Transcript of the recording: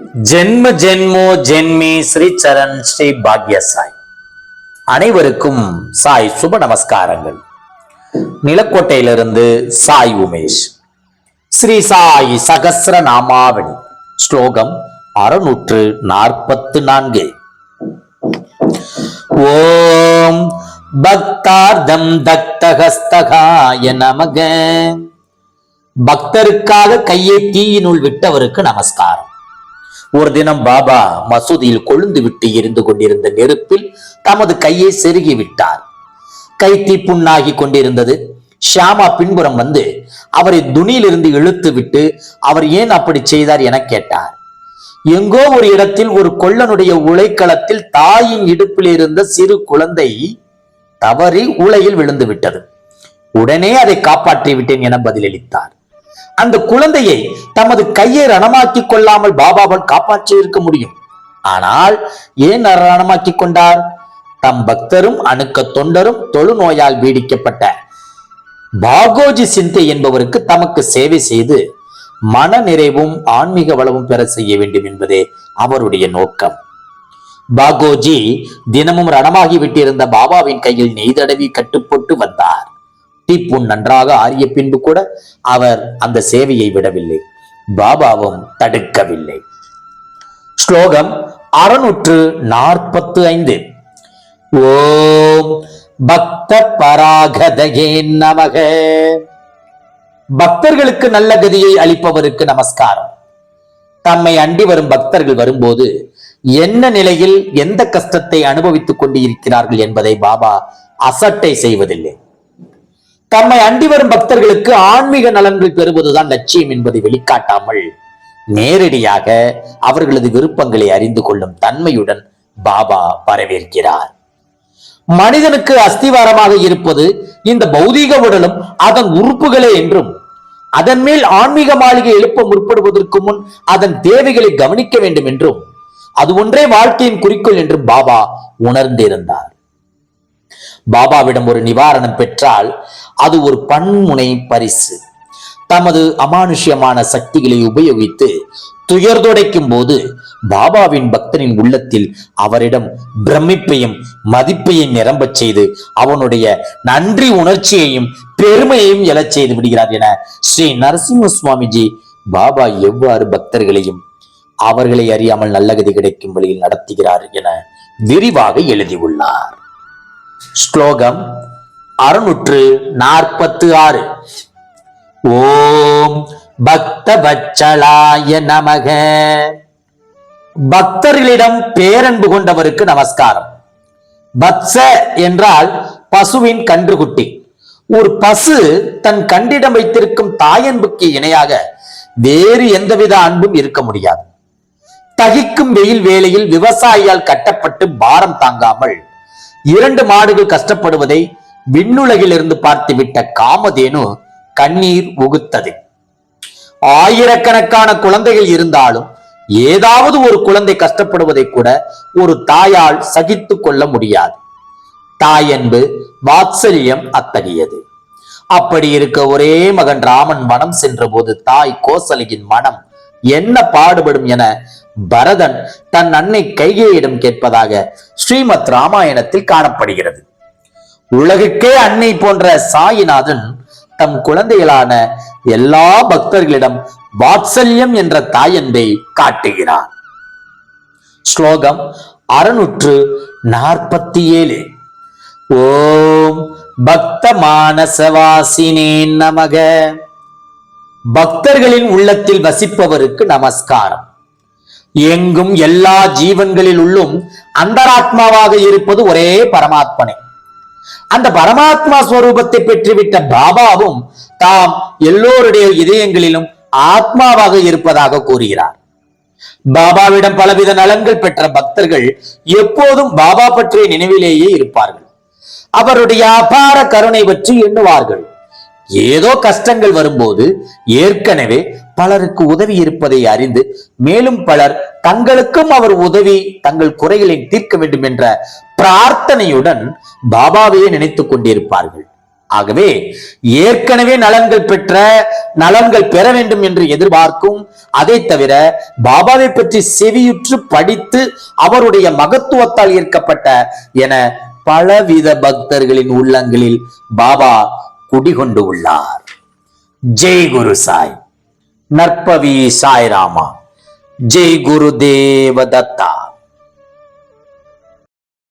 ஜென்ம ஜென்மோ ஜென்மி ஸ்ரீ சரண் ஸ்ரீ பாக்ய சாய் அனைவருக்கும் சாய் சுப நமஸ்காரங்கள். நிலக்கோட்டையிலிருந்து சாய் உமேஷ். ஸ்ரீ சாய் சகசிர நாமாவணி ஸ்லோகம் அறுநூற்று நாற்பத்து நான்கு. ஓம் பக்தார்த்தம் தக்தகஸ்தகாய நமக. பக்தருக்காக கையை தீயினுள் விட்டவருக்கு நமஸ்காரம். ஒரு தினம் பாபா மசூதியில் கொழுந்து விட்டு எரிந்து கொண்டிருந்த நெருப்பில் தமது கையை செருகி விட்டார். கை தீப்புண்ணாகி கொண்டிருந்தது. ஷியாமா பின்புறம் வந்து அவரை துணியிலிருந்து இழுத்து விட்டு அவர் ஏன் அப்படி செய்தார்? என கேட்டார். எங்கோ ஒரு இடத்தில் ஒரு கொள்ளனுடைய உழைக்களத்தில் தாயின் இடுப்பில் இருந்த சிறு குழந்தை தவறி உலையில் விழுந்து விட்டது. உடனே அதை காப்பாற்றி விட்டேன் என பதிலளித்தார். அந்த குழந்தையை தமது கையை ரணமாக்கிக் கொள்ளாமல் பாபாவால் காப்பாற்றி இருக்க முடியும். ஆனால் ஏன் ரணமாக்கிக் கொண்டார்? தம் பக்தரும் அணுக்க தொண்டரும் தொழுநோயால் பீடிக்கப்பட்ட பாகோஜி சிந்தை என்பவருக்கு தமக்கு சேவை செய்து மன நிறைவும் ஆன்மீக வளமும் பெற செய்ய வேண்டும் என்பதே அவருடைய நோக்கம். பாகோஜி தினமும் ரணமாகி விட்டிருந்த பாபாவின் கையில் நெய்தடவி கட்டுப்பட்டு வந்தார். தீப்புண் நன்றாக ஆறிய பின்பு கூட அவர் அந்த சேவையை விடவில்லை. பாபாவும் தடுக்கவில்லை. ஸ்லோகம் அறுநூற்று நாற்பத்து ஐந்து ஓம் பக்த பராகதகே நமக. பக்தர்களுக்கு நல்ல கதியை அளிப்பவருக்கு நமஸ்காரம். தம்மை அண்டி வரும் பக்தர்கள் வரும்போது என்ன நிலையில் எந்த கஷ்டத்தை அனுபவித்துக் கொண்டு இருக்கிறார்கள் என்பதை பாபா அசட்டை செய்வதில்லை. தம்மை அண்டி வரும் பக்தர்களுக்கு ஆன்மீக நலன்கள் பெறுவதுதான் லட்சியம் என்பதை வெளிக்காட்டாமல் நேரடியாக அவர்களது விருப்பங்களை அறிந்து கொள்ளும் தன்மையுடன் பாபா வரவேற்கிறார். மனிதனுக்கு அஸ்திவாரமாக இருப்பது இந்த பௌதீக உடலும் அதன் உறுப்புகளே என்றும் அதன் மேல் ஆன்மீக மாளிகை எழுப்ப முற்படுவதற்கு முன் அதன் தேவைகளை கவனிக்க வேண்டும் என்றும் அது ஒன்றே வாழ்க்கையின் குறிக்கோள் என்றும் பாபா உணர்ந்திருந்தார். பாபாவிடம் ஒரு நிவாரணம் பெற்றால் அது ஒரு பன்முனை பரிசு. தமது அமானுஷ்யமான சக்திகளை உபயோகித்து துயர் துடைக்கும் போது பாபாவின் பக்தனின் உள்ளத்தில் அவரிடம் பிரமிப்பையும் மதிப்பையும் நிரம்பச் செய்து அவனுடைய நன்றி உணர்ச்சியையும் பெருமையையும் எழச் செய்து விடுகிறார் என ஸ்ரீ நரசிம்ம சுவாமிஜி பாபா எவ்வாறு பக்தர்களையும் அவர்களை அறியாமல் நல்ல கதி கிடைக்கும் வழியில் நடத்துகிறார் என விரிவாக எழுதியுள்ளார். ஸ்லோகம் அறுநூற்று நாற்பத்து ஆறு ஓம் பக்த வச்சலாய நமக. பக்தர்களிடம் பேரன்பு கொண்டவருக்கு நமஸ்காரம். பத்ச என்றால் பசுவின் கன்றுகுட்டி ஒரு பசு தன் கண்டிடம் வைத்திருக்கும் தாயன்புக்கு இணையாக வேறு எந்தவித அன்பும் இருக்க முடியாது. தகிக்கும் வெயில் வேளையில் விவசாயியால் கட்டப்பட்டு பாரம் தாங்காமல் இரண்டு மாடுகள் கஷ்டப்படுவதை விண்ணுலகிலிருந்து பார்த்துவிட்ட காமதேனு கண்ணீர் உகுத்தது. ஆயிரக்கணக்கான குழந்தைகள் இருந்தாலும் ஏதாவது ஒரு குழந்தை கஷ்டப்படுவதை கூட ஒரு தாயால் சகித்துக் கொள்ள முடியாது. தாயன்பு வாத்சல்யம் அத்தகையது. அப்படி இருக்க ஒரே மகன் ராமன் மனம் சென்றபோது தாய் கோசலியின் மனம் என்ன பாடுபடும் என பரதன் தன் அன்னை கைகேயிடம் கேட்பதாக ஸ்ரீமத் ராமாயணத்தில் காணப்படுகிறது. உலகுக்கே அன்னை போன்ற சாயிநாதன் தம் குழந்தைகளான எல்லா பக்தர்களிடம் வாத்சல்யம் என்ற தாயன்பை காட்டுகிறார் ஸ்லோகம் அறுநூற்று நாற்பத்தி ஏழு ஓம் பக்த மானசவாசினே நமக. பக்தர்களின் உள்ளத்தில் வசிப்பவருக்கு நமஸ்காரம். எங்கும் எல்லா ஜீவன்களில் உள்ளும் அந்தராத்மாவாக இருப்பது ஒரே பரமாத்மனே. அந்த பரமாத்மா ஸ்வரூபத்தை பெற்றுவிட்ட பாபாவும் தாம் எல்லோருடைய இதயங்களிலும் ஆத்மாவாக இருப்பதாக கூறுகிறார். பாபாவிடம் பலவித நலன்கள் பெற்ற பக்தர்கள் எப்போதும் பாபா பற்றிய நினைவிலேயே இருப்பார்கள். அவருடைய அபார கருணை பற்றி எண்ணுவார்கள். ஏதோ கஷ்டங்கள் வரும்போது ஏற்கனவே பலருக்கு உதவி இருப்பதை அறிந்து மேலும் பலர் தங்களுக்கும் அவர் உதவி தங்கள் குறைகளை தீர்க்க வேண்டும் என்ற பிரார்த்தனையுடன் பாபாவையே நினைத்துக் கொண்டிருப்பார்கள். ஆகவே ஏற்கனவே நலன்கள் பெற்ற நலன்கள் பெற வேண்டும் என்று எதிர்பார்க்கும் அதை தவிர பாபாவை பற்றி செவியுற்று படித்து அவருடைய மகத்துவத்தால் ஈர்க்கப்பட்ட என பலவித பக்தர்களின் உள்ளங்களில் பாபா குடிகொண்டு உள்ளார். ஜெய் குரு சாய் நற்பவி சாய்ராமா. ஜெய் குரு தேவ தத்தா.